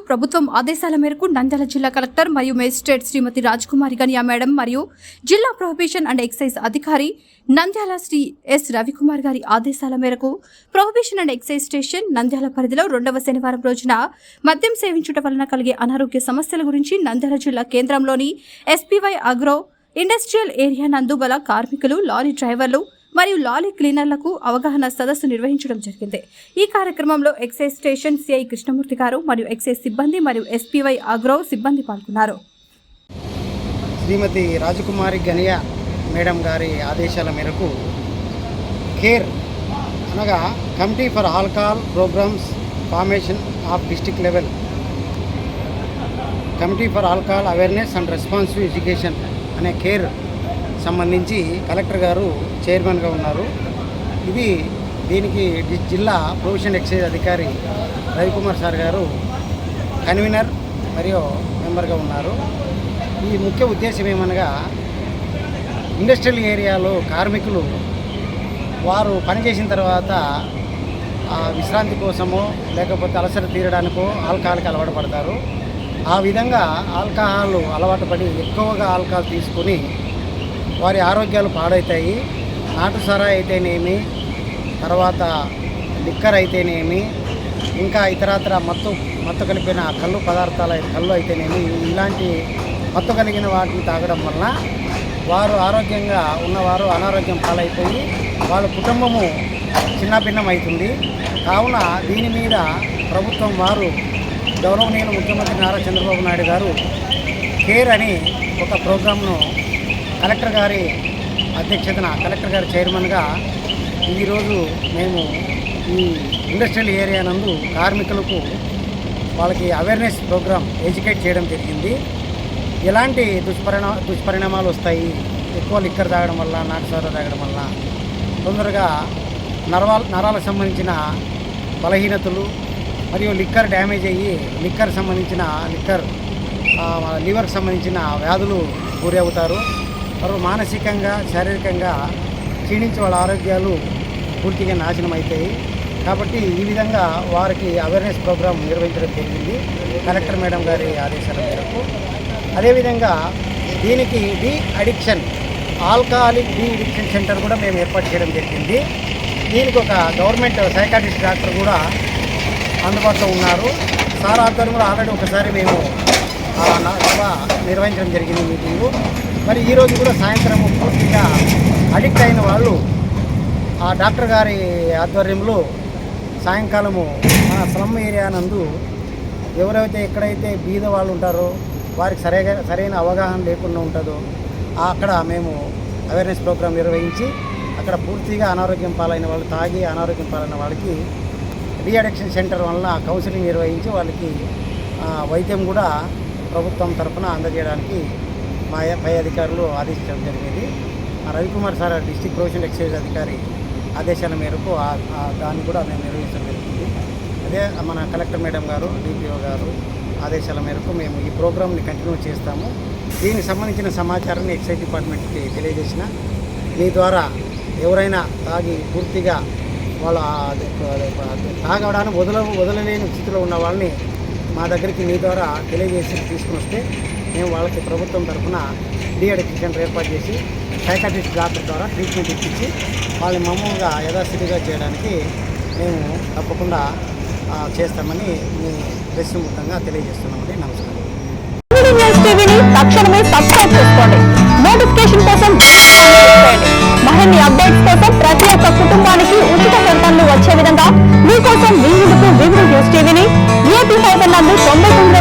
ప్రభుత్వం ఆదేశాల మేరకు నంద్యాల జిల్లా కలెక్టర్ మరియు మేజిస్ట్రేట్ శ్రీమతి రాజ్కుమారి గనియా మేడం మరియు జిల్లా ప్రొహిబిషన్ అండ్ ఎక్సైజ్ అధికారి నంద్యాల శ్రీ ఎస్ రవికుమార్ గారి ఆదేశాల మేరకు prohibition and excise station Nandyal పరిధిలో రెండవ శనివారం రోజున మద్యం సేవించుట వలన కలిగే అనారోగ్య సమస్యల గురించి నంద్యాల జిల్లా కేంద్రంలోని ఎస్పీవై అగ్రో ఇండస్ట్రియల్ ఏరియా నందు గల కార్మికులు లారీ డ్రైవర్లు మరియు లారీ క్లీనర్లకు అవగాహన సదస్సు నిర్వహించడం జరిగింది. ఈ కార్యక్రమంలో ఎక్సైజ్ స్టేషన్ సిఐ కృష్ణమూర్తి గారు మరియు ఎక్సైజ్ సిబ్బంది మరియు ఎస్పీవై అగ్రో సిబ్బంది పాల్గొన్నారు. శ్రీమతి రాజకుమారి గనియ మేడం గారి ఆదేశాల మేరకు కేర్ అనగా committee for alcohol programmes formation of district level. Committee for alcohol awareness and responsive education అనే కేర్ సంబంధించి కలెక్టర్ గారు చైర్మన్గా ఉన్నారు. ఇది దీనికి జిల్లా ప్రొవిషన్ ఎక్సైజ్ అధికారి రవికుమార్ సార్ గారు కన్వీనర్ మరియు మెంబర్గా ఉన్నారు. ఈ ముఖ్య ఉద్దేశం ఏమనగా ఇండస్ట్రియల్ ఏరియాలో కార్మికులు వారు పనిచేసిన తర్వాత ఆ విశ్రాంతి కోసమో లేకపోతే అలసట తీరడానికో ఆల్కహాల్కి అలవాటు పడతారు. ఆ విధంగా ఆల్కహాల్ అలవాటు పడి ఎక్కువగా ఆల్కహాల్ తీసుకుని వారి ఆరోగ్యాలు పాడవుతాయి నాటు అయితేనేమి తర్వాత లిక్కర్ అయితేనేమి ఇంకా ఇతరత్ర మత్తు మత్తు కలిపిన కళ్ళు పదార్థాల కళ్ళు అయితేనేమి ఇలాంటి మత్తు కలిగిన వాటిని తాగడం వలన వారు ఆరోగ్యంగా ఉన్నవారు అనారోగ్యం పాలైపోయి వాళ్ళ కుటుంబము చిన్నభిన్నం అవుతుంది కావున దీని మీద ప్రభుత్వం వారు గౌరవనీయులు ముఖ్యమంత్రి నారా చంద్రబాబు నాయుడు గారు కేర్ అని ఒక ప్రోగ్రామ్ను కలెక్టర్ గారి అధ్యక్షతన కలెక్టర్ గారి చైర్మన్గా ఈరోజు మేము ఈ ఇండస్ట్రియల్ ఏరియా నందు కార్మికులకు వాళ్ళకి అవేర్నెస్ ప్రోగ్రామ్ ఎడ్యుకేట్ చేయడం జరిగింది. ఎలాంటి దుష్పరిణా దుష్పరిణామాలు వస్తాయి ఎక్కువ లిక్కర్ తాగడం వల్ల నాటుసార తాగడం వల్ల తొందరగా నరవాల నరాలకు సంబంధించిన బలహీనతలు మరియు లిక్కర్ డ్యామేజ్ అయ్యి లిక్కర్ సంబంధించిన లిక్కర్ లివర్కి సంబంధించిన వ్యాధులు గురి అవుతారు వారు మానసికంగా శారీరకంగా క్షీణించి వాళ్ళ ఆరోగ్యాలు పూర్తిగా నాశనం అవుతాయి కాబట్టి ఈ విధంగా వారికి అవేర్నెస్ ప్రోగ్రాం నిర్వహించడం జరిగింది. కలెక్టర్ మేడం గారి ఆదేశాల మేరకు. అదేవిధంగా దీనికి de addiction alcoholic de addiction centre కూడా మేము ఏర్పాటు చేయడం జరిగింది. దీనికి ఒక గవర్నమెంట్ సైకాట్రిస్ట్ డాక్టర్ కూడా అందుబాటులో ఉన్నారు. సార్ ఆధ్వర్యంలో ఆల్రెడీ ఒకసారి మేము ఆ, నిర్వహించడం జరిగింది మీటింగు. మరి ఈరోజు కూడా సాయంత్రం పూర్తిగా అడిక్ట్ అయిన వాళ్ళు ఆ డాక్టర్ గారి ఆధ్వర్యంలో సాయంకాలము మన స్లమ్ ఏరియా నందు ఎవరైతే ఎక్కడైతే బీద వాళ్ళు ఉంటారో వారికి సరైన సరైన అవగాహన లేకుండా ఉంటుందో అక్కడ మేము అవేర్నెస్ ప్రోగ్రాం నిర్వహించి అక్కడ పూర్తిగా అనారోగ్యం పాలైన వాళ్ళు తాగి అనారోగ్యం పాలైన వాళ్ళకి రీఅడిక్షన్ సెంటర్ వలన కౌన్సిలింగ్ నిర్వహించి వాళ్ళకి వైద్యం కూడా ప్రభుత్వం తరఫున అందజేయడానికి మా పై అధికారులు ఆదేశించడం జరిగింది. ఆ Ravikumar sir district prohibition excise అధికారి ఆదేశాల మేరకు దాన్ని కూడా మేము నిర్వహించడం జరిగింది. అదే మన కలెక్టర్ మేడం గారు డిపిఓ గారు ఆదేశాల మేరకు మేము ఈ ప్రోగ్రామ్ని కంటిన్యూ చేస్తాము. దీనికి సంబంధించిన సమాచారాన్ని ఎక్సైజ్ డిపార్ట్మెంట్కి తెలియజేసిన మీ ద్వారా ఎవరైనా తాగి పూర్తిగా వాళ్ళ తాగడానికి వదల వదలలేని స్థితిలో ఉన్న వాళ్ళని మా దగ్గరికి మీ ద్వారా తెలియజేసి తీసుకుని వస్తే మేము వాళ్ళకి ప్రభుత్వం తరఫున డిఅడిక్షన్ సెంటర్ ఏర్పాటు చేసి సైకాట్రిస్ట్ డాక్టర్ ద్వారా ట్రీట్మెంట్ ఇప్పించి వాళ్ళని మామూలుగా యథాస్థితిగా చేయడానికి మేము తప్పకుండా చేస్తామని మీ ప్రెస్ ముఖంగా తెలియజేస్తున్నామండి. నమస్కారం. తక్షణమే సబ్స్క్రైబ్ చేసుకోండి. నోటిఫికేషన్ కోసం మరిన్ని అప్డేట్స్ కోసం ప్రతి ఒక్క కుటుంబానికి ఉచిత ప్రకటనలు వచ్చే విధంగా మీకోసం మీ ముందుకు వివిధ న్యూస్ టీవీ 咱们黄梅。